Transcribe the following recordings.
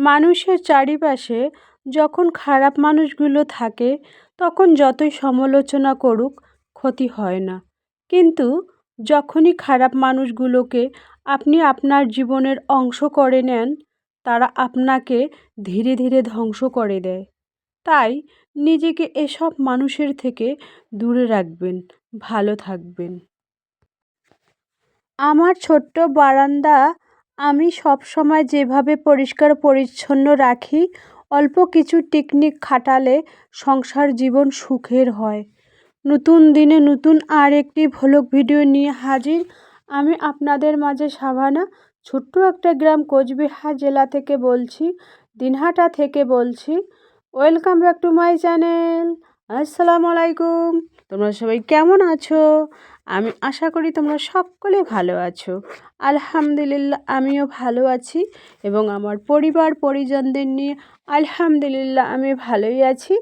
মানুষের চারিপাশে যখন খারাপ মানুষগুলো থাকে, তখন যতই সমালোচনা করুক, ক্ষতি হয় না। কিন্তু যখনই খারাপ মানুষগুলোকে আপনি আপনার জীবনের অংশ করে নেন, তারা আপনাকে ধীরে ধীরে ধ্বংস করে দেয়। তাই নিজেকে এসব মানুষের থেকে দূরে রাখবেন, ভালো থাকবেন। আমার ছোট্ট বারান্দা আমি সব সময় যেভাবে পরিষ্কার পরিচ্ছন্ন রাখি, অল্প কিছু টেকনিক খাটালে সংসার জীবন সুখের হয়। নতুন দিনে নতুন আর একটি ভ্লগ ভিডিও নিয়ে হাজির। আমি আপনাদের মাঝে সাভানা, ছোট্ট একটা গ্রাম কোচবিহার জেলা থেকে বলছি, দিনহাটা থেকে বলছি। Welcome back to my channel. আসসালামু আলাইকুম। তোমরা সবাই কেমন আছো? আমি আশা করি তোমরা সকলে ভালো আছো। আলহামদুলিল্লাহ, আমিও ভালো আছি এবং আমার পরিবার পরিজনদের নিয়ে আলহামদুলিল্লাহ আমি ভালোই আছি।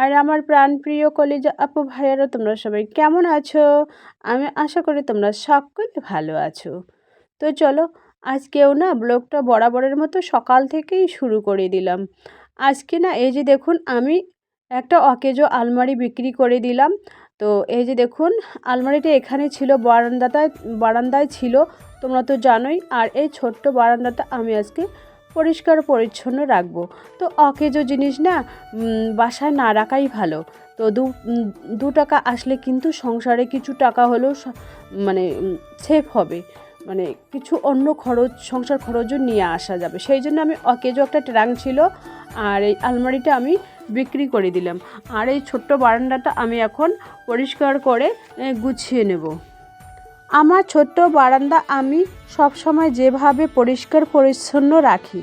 আর আমার প্রাণপ্রিয় কলেজা আপু ভাইয়ারও তোমরা সবাই কেমন আছো? আমি আশা করি তোমরা সকলে ভালো আছো। তো চলো, আজকেও না ব্লগটা বরাবরের মতো সকাল থেকেই শুরু করে দিলাম। আজকে না এই যে দেখুন, আমি একটা অকেজো আলমারি বিক্রি করে দিলাম। তো এই যে দেখুন, আলমারিটা এখানে ছিল, বারান্দাটায়, বারান্দায় ছিল, তোমরা তো জানোই। আর এই ছোট্ট বারান্দাটা আমি আজকে পরিষ্কার পরিচ্ছন্ন রাখব। তো অকেজো জিনিস না বাসায় না রাখাই ভালো। তো দু দু টাকা আসলে কিন্তু সংসারে কিছু টাকা হলেও মানে সেফ হবে। মানে কিছু অন্য খরচ, সংসার খরচও নিয়ে আসা যাবে। সেই জন্য আমি অকেজো একটা ট্রাং ছিল আর এই আলমারিটা আমি বিক্রি করে দিলাম। আর এই ছোট্ট বারান্দাটা আমি এখন পরিষ্কার করে গুছিয়ে নেব। আমার ছোট্ট বারান্দা আমি সব সময় যেভাবে পরিষ্কার পরিচ্ছন্ন রাখি,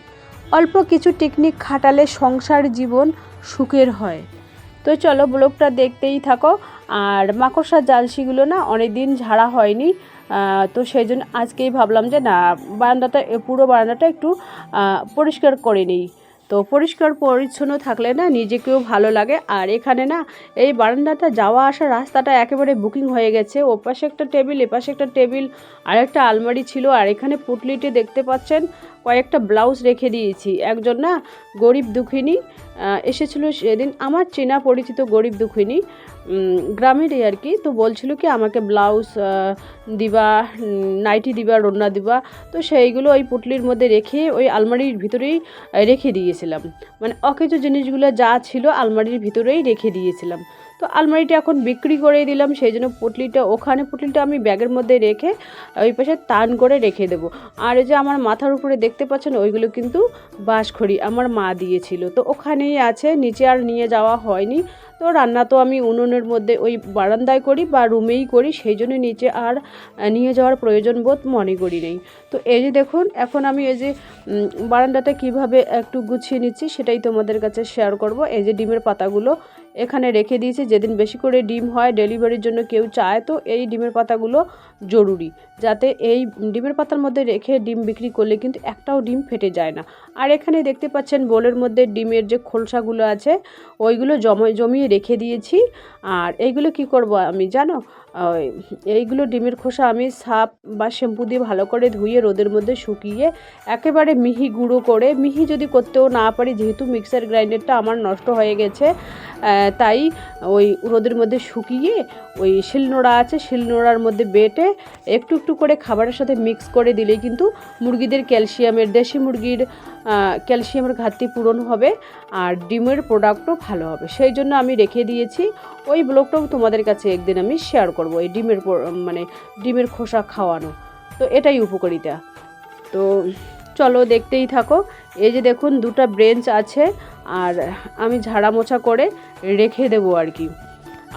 অল্প কিছু টেকনিক খাটালে সংসার জীবন সুখের হয়। তো চলো, ব্লগটা দেখতেই থাকো। আর মাকড়সার জালসিগুলো না অনেক দিন ঝাড়া হয়নি। তো সেই জন্য আজকেই ভাবলাম যে না, বারান্দাটা পুরো বারান্দাটা একটু পরিষ্কার করে নিই। তো পরিষ্কার, পরিচ্ছন্ন থাকলে না নিজেকেও ভালো লাগে। আর এখানে না, এই বারান্দাটা যাওয়া আসা রাস্তাটা একেবারে বুকিং হয়ে গেছে। ও পাশে একটা টেবিল এপাশে একটা টেবিল আর একটা আলমারি ছিল। আর এখানে পুটলিটি দেখতে পাচ্ছেন কয়েকটা ব্লাউজ রেখে দিয়েছি। একজন না গরিব দুঃখিনী এসেছিল সেদিন আমার চেনা পরিচিত গরিব দুঃখিনী গ্রামেরই আর কি, তো বলছিল কি আমাকে ব্লাউজ দিবা নাইটি দিবা, রন্না দিবা, তো সেইগুলো ওই পুটলির মধ্যে রেখে ওই আলমারির ভিতরেই রেখে দিয়েছিলাম। মানে অকেজো জিনিসগুলো যা ছিল আলমারির ভিতরেই রেখে দিয়েছিলাম। তো আলমারিটা এখন বিক্রি করে দিলাম, সেই জন্য পুটলিটা, ওখানে পুটলিটা আমি ব্যাগের মধ্যে রেখে, ওই পাশে টান করে রেখে দেবো। আর এই যে আমার মাথার উপরে দেখতে পাচ্ছেন, ওইগুলো কিন্তু বাঁশখড়ি আমার মা দিয়েছিল। তো ওখানেই আছে, নিচে আর নিয়ে যাওয়া হয়নি। তো রান্না তো আমি উনুনের মধ্যে ওই বারান্দায় করি বা রুমেই করি, সেই জন্য নিচে আর নিয়ে যাওয়ার প্রয়োজন বোধ মনে করি নেই। তো এই যে দেখুন, এখন আমি এই যে বারান্দাটা কীভাবে একটু গুছিয়ে নিচ্ছি, সেটাই তোমাদের কাছে শেয়ার করব। এই যে ডিমের পাতাগুলো এখানে রেখে দিয়েছে, যেদিন বেশি করে ডিম হয় ডেলিভারির জন্য কেউ চায়, তো এই ডিমের পাতাগুলো জরুরি। যাতে এই ডিমের পাতার মধ্যে রেখে ডিম বিক্রি করলে কিন্তু একটাও ডিম ফেটে যায় না। আর এখানে দেখতে পাচ্ছেন বোলের মধ্যে ডিমের যে খোলসাগুলো আছে, ওইগুলো জমা জমিয়ে রেখে দিয়েছি। আর এইগুলো কি করব আমি, জানো? এইগুলো ডিমের খোসা আমি সাপ বা শ্যাম্পু দিয়ে ভালো করে ধুয়ে রোদের মধ্যে শুকিয়ে একেবারে মিহি গুঁড়ো করে, মিহি যদি করতেও না পারি, যেহেতু মিক্সার গ্রাইন্ডারটা আমার নষ্ট হয়ে গেছে তাই ওই রোদের মধ্যে শুকিয়ে ওই শিলনোড়া আছে, শিলনোড়ার মধ্যে বেটে একটু একটু করে খাবারের সাথে মিক্স করে দিলেই কিন্তু মুরগিদের ক্যালসিয়ামের দেশি মুরগির ক্যালসিয়ামের ঘাটতি পূরণ হবে আর ডিমের প্রোডাক্টও ভালো হবে। সেই জন্য আমি রেখে দিয়েছি। ওই ব্লগটাও তোমাদের কাছে একদিন আমি শেয়ার করব, এই ডিমের মানে ডিমের খোসা খাওয়ানো। তো এটাই উপকারিতা। তো চলো দেখতেই থাকো। এই যে দেখুন, দুটা ব্রেঞ্চ আছে আর আমি ঝাড়া মোছা করে রেখে দেবো আর কি।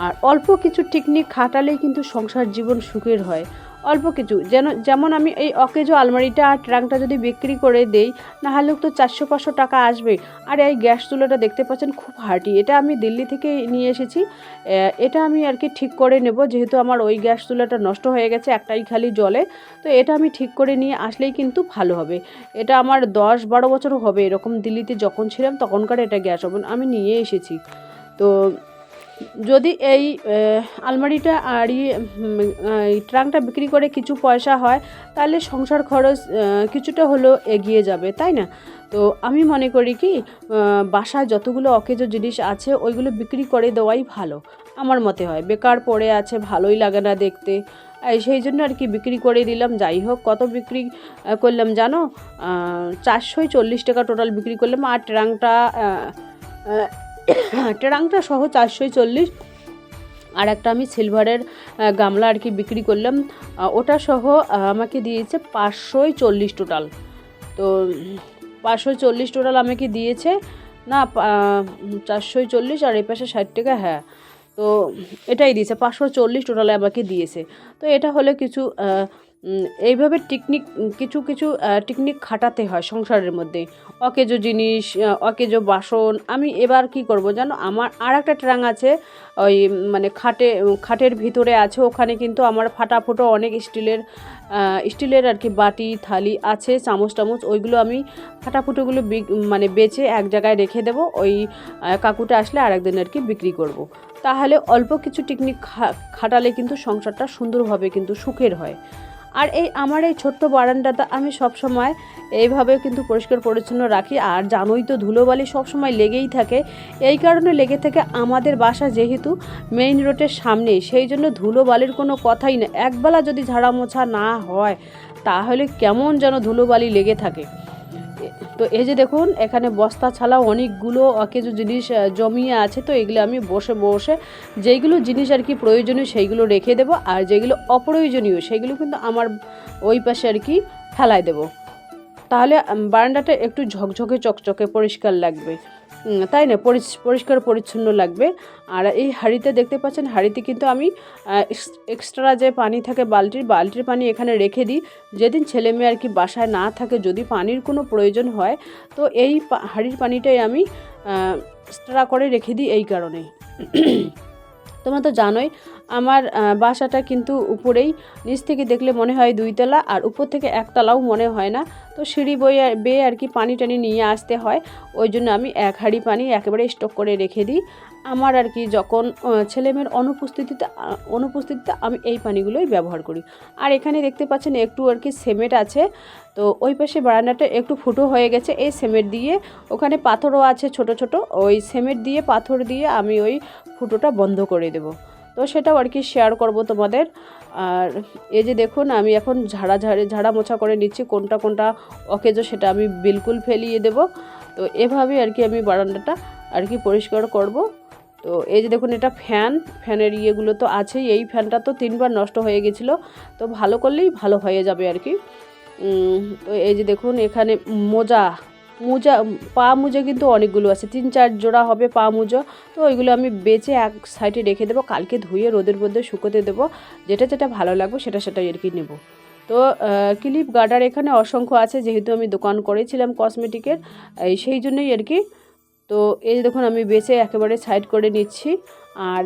আর অল্প কিছু টেকনিক খাটালেই কিন্তু সংসার জীবন সুখের হয়। অল্প কিছু। যেন, যেমন আমি এই অকেজো আলমারিটা আর ট্রাঙ্কটা যদি বিক্রি করে দেই না হলেও তো চারশো পাঁচশো টাকা আসবে। আর এই গ্যাস চুলাটা দেখতে পাচ্ছেন, খুব হার্টি। এটা আমি দিল্লি থেকে নিয়ে এসেছি। এটা আমি আর কি ঠিক করে নেব, যেহেতু আমার ওই গ্যাস চুলাটা নষ্ট হয়ে গেছে, একটাই খালি জলে। তো এটা আমি ঠিক করে নিয়ে আসলেই কিন্তু ভালো হবে। এটা আমার দশ বারো বছর হবে এরকম দিল্লিতে যখন ছিলাম, তখনকার এটা গ্যাস ওভেন আমি নিয়ে এসেছি। তো যদি এই আলমারিটা আর এই ট্রাঙ্কটা বিক্রি করে কিছু পয়সা হয়, তাহলে সংসার খরচ কিছুটা হলেও এগিয়ে যাবে, তাই না? তো আমি মনে করি কি বাসায় যতগুলো অকেজো জিনিস আছে, ওইগুলো বিক্রি করে দেওয়াই ভালো, আমার মতে হয়। বেকার পড়ে আছে, ভালোই লাগে না দেখতে। সেই জন্য আর কি বিক্রি করে দিলাম, যাই হোক, কত বিক্রি করলাম জানো? চারশোই চল্লিশ টাকা টোটাল বিক্রি করলাম, আর ট্রাঙ্কটা ট্রাঙ্কটা সহ চারশোই চল্লিশ। আর একটা আমি সিলভারের গামলা আর কি বিক্রি করলাম। ওটা সহ আমাকে দিয়েছে পাঁচশোই চল্লিশ টোটাল তো পাঁচশো চল্লিশ টোটাল আমাকে দিয়েছে। না চারশোই চল্লিশ আর এই পাশে ষাট টাকা হ্যাঁ। তো এটাই দিয়েছে, পাঁচশো চল্লিশ টোটালে আমাকে দিয়েছে। তো এটা হলে কিছু এইভাবে টেকনিক কিছু কিছু টেকনিক খাটাতে হয় সংসারের মধ্যে। অকেজো জিনিস অকেজো বাসন, আমি এবার কি করব জানো? আমার আর একটা ট্রাং আছে, ওই মানে খাটে, খাটের ভিতরে আছে, ওখানে কিন্তু আমার ফাটাফুটো অনেক স্টিলের স্টিলের আর কি বাটি, থালি আছে, চামচ, টামচ, ওইগুলো আমি ফাটাফুটোগুলো মানে বেচে এক জায়গায় রেখে দেবো, ওই কাকুটা আসলে আরেকদিন আর কি বিক্রি করব। তাহলে অল্প কিছু টেকনিক খাটালে কিন্তু সংসারটা সুন্দরভাবে কিন্তু সুখের হয়। আর এই আমার এই ছোট্ট বারান্দাটা আমি সব সময় এইভাবে কিন্তু পরিষ্কার পরিচ্ছন্ন রাখি। আর জানোই তো ধুলোবালি সব সময় লেগেই থাকে। এই কারণে লেগে থাকে আমাদের বাসা যেহেতু মেইন রোডের সামনেই, সেই জন্য ধুলোবালির কোনো কথাই না। একবেলা যদি ঝাড়া মোছা না হয়, তাহলে কেমন যেন ধুলোবালি লেগে থাকে। তো এই যে দেখুন, এখানে বস্তা ছাড়াও অনেকগুলো কিছু জিনিস জমিয়ে আছে, তো এগুলো আমি বসে বসে যেইগুলো জিনিস আর কি প্রয়োজনীয় সেইগুলো রেখে দেব, আর যেগুলো অপ্রয়োজনীয় সেইগুলো কিন্তু আমার ওই পাশে আর কি ফেলায় দেব। তাহলে বারান্দাটা একটু ঝকঝকে, চকচকে পরিষ্কার লাগবে। তাই না পরিষ্কার পরিচ্ছন্ন লাগবে। আর এই হাঁড়িতে দেখতে পাচ্ছেন, হাঁড়িতে কিন্তু আমি এক্সট্রা যে পানি থাকে বালতির বালতির পানি এখানে রেখে দিই। যেদিন ছেলে মেয়ে আর কি বাসায় না থাকে, যদি পানির কোনো প্রয়োজন হয়, তো এই হাঁড়ির পানিটাই আমি এক্সট্রা করে রেখে দিই এই কারণে তোমরা তো জানোই আমার বাসাটা কিন্তু উপরেই। নিচ থেকে দেখলে মনে হয় দুইতলা আর উপর থেকে একতলাও মনে হয় না। তো সিঁড়ি বয়ে, বেয়ে আর কি পানি টানি নিয়ে আসতে হয়। ওই জন্য আমি এক হাঁড়ি পানি একেবারে স্টক করে রেখে দিই। আমার আর কি যখন ছেলেমেয়ের অনুপস্থিতিতে অনুপস্থিতিতে আমি এই পানিগুলোই ব্যবহার করি। আর এখানে দেখতে পাচ্ছেন একটু আর কি সিমেন্ট আছে। তো ওই পাশে বারান্দাটা একটু ফুটো হয়ে গেছে। এই সিমেন্ট দিয়ে ওখানে পাথরও আছে ছোট ছোট। ওই সিমেন্ট দিয়ে, পাথর দিয়ে আমি ওই ফুটোটা বন্ধ করে দেব। তো সেটাও আর কি শেয়ার করব তোমাদের। আর এই যে দেখুন, আমি এখন ঝাড়া ঝাড়ে, ঝাড়া মোছা করে নিচ্ছি, কোনটা কোনটা অকেজো সেটা আমি বিলকুল ফেলিয়ে দেব। তো এভাবে আর কি আমি বারান্দাটা আর কি পরিষ্কার করব। তো এই যে দেখুন, এটা ফ্যান ফ্যানের ইয়েগুলো তো আছেই। এই ফ্যানটা তো তিনবার নষ্ট হয়ে গেছিল। তো ভালো করলেই ভালো হয়ে যাবে আর কি। তো এই যে দেখুন, এখানে মোজা মোজা, পা মোজা কিন্তু অনেকগুলো আছে। তিন, চার জোড়া হবে পা মোজা। তো ওইগুলো আমি বেচে এক সাইডে রেখে দেবো, কালকে ধুয়ে রোদের মধ্যে শুকোতে দেবো। যেটা যেটা ভালো লাগবে সেটা সেটাই আর কি নেব। তো ক্লিপ গার্ডার এখানে অসংখ্য আছে, যেহেতু আমি দোকান করেছিলাম কসমেটিকের এই সেই জন্যই আর কি। তো এই দেখুন, আমি বেছে একেবারে সাইড করে নিচ্ছি। আর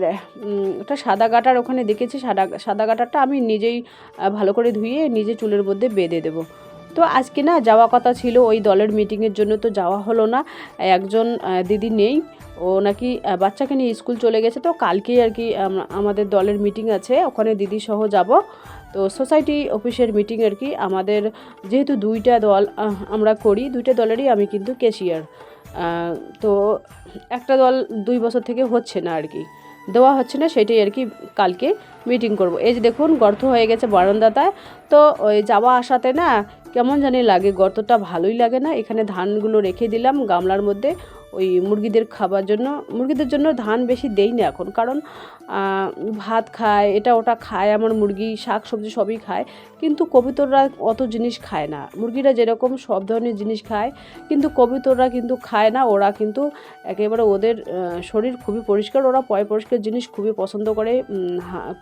একটা সাদা গাটার ওখানে দেখেছি, সাদা সাদা গাটারটা আমি নিজেই ভালো করে ধুয়ে নিজে চুলের মধ্যে বেঁধে দেবো। তো আজকে না যাওয়া কথা ছিল, ওই দলের মিটিংয়ের জন্য তো যাওয়া হলো না। একজন দিদি নেই, ও নাকি বাচ্চাকে নিয়ে স্কুল চলে গেছে, তো কালকেই আর কি আমাদের দলের মিটিং আছে, ওখানে দিদি সহ যাব। তো সোসাইটি অফিসের মিটিং আর কি, আমাদের যেহেতু দুইটা দল আমরা করি, দুইটা দলেরই আমি কিন্তু ক্যাশিয়ার তো একটা দল দুই বছর থেকে হচ্ছে না আর কি। দেওয়া হচ্ছে না, সেটাই আর কি কালকে মিটিং করব। এই যে দেখুন, গর্ত হয়ে গেছে বারান্দাটায়। তো ওই যাওয়া আসাতে না কেমন জানি লাগে, গর্তটা ভালোই লাগে না। এখানে ধানগুলো রেখে দিলাম গামলার মধ্যে। ওই মুরগিদের খাবার জন্য, মুরগিদের জন্য ধান বেশি দেই না এখন। কারণ ভাত খায়, এটা ওটা খায়, আমার মুরগি, শাক সবজি সবই খায়। কিন্তু কবিতররা অত জিনিস খায় না। মুরগিরা যেরকম সব ধরনের জিনিস খায়, কিন্তু কবিতররা কিন্তু খায় না। ওরা কিন্তু একেবারে ওদের শরীর খুবই পরিষ্কার। ওরা পয় পরিষ্কার জিনিস খুবই পছন্দ করে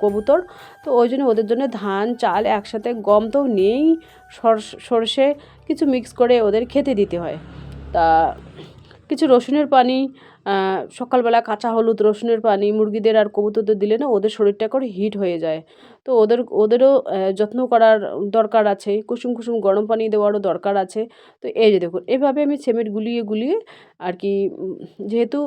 কবুতর। তো ওই জন্য ওদের জন্য ধান, চাল একসাথে গম তো নেই সর- সর্ষে কিছু মিক্স করে ওদের খেতে দিতে হয়। তা কিছু রসুনের পানি সকালবেলা কাঁচা হলুদ রসুনের পানি, মুরগিদের আর কবুতরদের দিলে না ওদের শরীরটা করে হিট হয়ে যায়। তো ওদের, ওদেরও যত্ন করার দরকার আছে। কুসুম কুসুম গরম পানি দেওয়ারও দরকার আছে। তো এই যে দেখুন, এভাবে আমি সিমেন্ট গুলিয়ে গুলিয়ে আর কি যেহেতু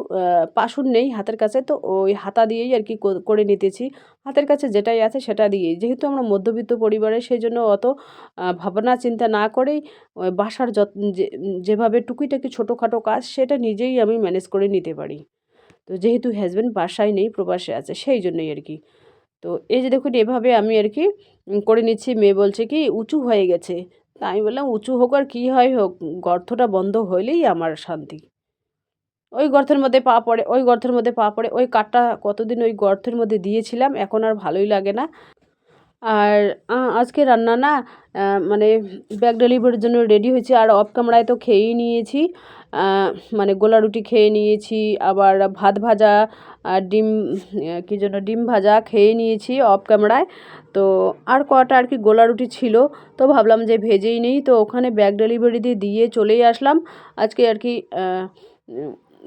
পাশুন নেই হাতের কাছে, তো ওই হাতা দিয়েই আর কি করে নিতেছি। হাতের কাছে যেটাই আছে সেটা দিয়েই। যেহেতু আমরা মধ্যবিত্ত পরিবারে সেই জন্য অত ভাবনা চিন্তা না করেই বাসার যত্ন যে- যেভাবে টুকিটাকি ছোটোখাটো কাজ সেটা নিজেই আমি ম্যানেজ করে নিতে পারি। তো যেহেতু হাজব্যান্ড বাসায় নেই, প্রবাসে আছে, সেই জন্যই আর কি। তো এই যে দেখুন, এভাবে আমি আর কি করে নিচ্ছি। মেয়ে বলছে কি, উঁচু হয়ে গেছে। তা আমি বললাম, উঁচু হোক আর কী হয় হোক, গর্তটা বন্ধ হইলেই আমার শান্তি। ওই গর্তের মধ্যে পা পড়ে, ওই গর্তের মধ্যে পা পড়ে, ওই কাঠটা কতদিন ওই গর্তের মধ্যে দিয়েছিলাম, এখন আর ভালোই লাগে না। আর আজকে রান্না না মানে ব্যাগ ডেলিভারির জন্য রেডি হয়েছি। আর অফ ক্যামেরায় তো খেয়েই নিয়েছি। মানে গোলা রুটি খেয়ে নিয়েছি, আবার ভাত ভাজা আর ডিম কী যেন ডিম ভাজা খেয়ে নিয়েছি অফ ক্যামেরায়। তো আর কটা আর কি গোলা রুটি ছিল, তো ভাবলাম যে ভেজেই নেই, তো ওখানে ব্যাগ ডেলিভারি দিয়ে চলেই আসলাম। আজকে আর কি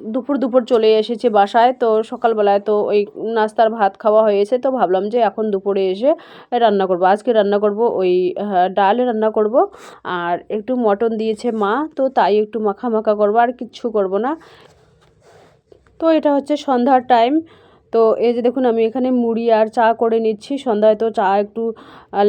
দুপুর দুপুর চলে এসেছে বাসায় তো সকালবেলায় তো ওই নাস্তার ভাত খাওয়া হয়েছে তো ভাবলাম যে এখন দুপুরে এসে রান্না করব। আজকে রান্না করব ওই হ্যাঁ, ডাল রান্না করব আর একটু মটন দিয়েছে মা তো তাই একটু মাখা মাখা করব আর কিচ্ছু করব না। তো এটা হচ্ছে সন্ধ্যার টাইম তো এই যে দেখুন আমি এখানে মুড়ি আর চা করে নিচ্ছি সন্ধ্যায় তো চা একটু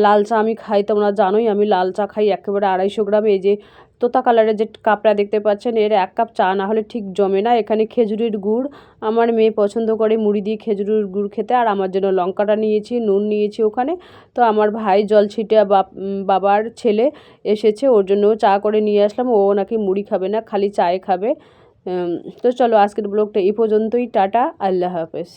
লাল চা আমি খাই তোমরা জানোই আমি লাল চা খাই একেবারে আড়াইশো গ্রাম এই যে তোতা কালারের যে কাপটা দেখতে পাচ্ছেন, এর এক কাপ চা না হলে ঠিক জমে না। এখানে খেজুরির গুড়, আমার মেয়ে পছন্দ করে মুড়ি দিয়ে খেজুরির গুড় খেতে, আর আমার জন্য লঙ্কাটা নিয়েছি, নুন নিয়েছি ওখানে। তো আমার ভাই জল ছিটে বাপ বাবার ছেলে এসেছে, ওর জন্যও চা করে নিয়ে আসলাম। ও নাকি মুড়ি খাবে না, খালি চায়ে খাবে। তো চলো আজকের ব্লগটা এই পর্যন্তই, টাটা, আল্লাহ হাফেজ।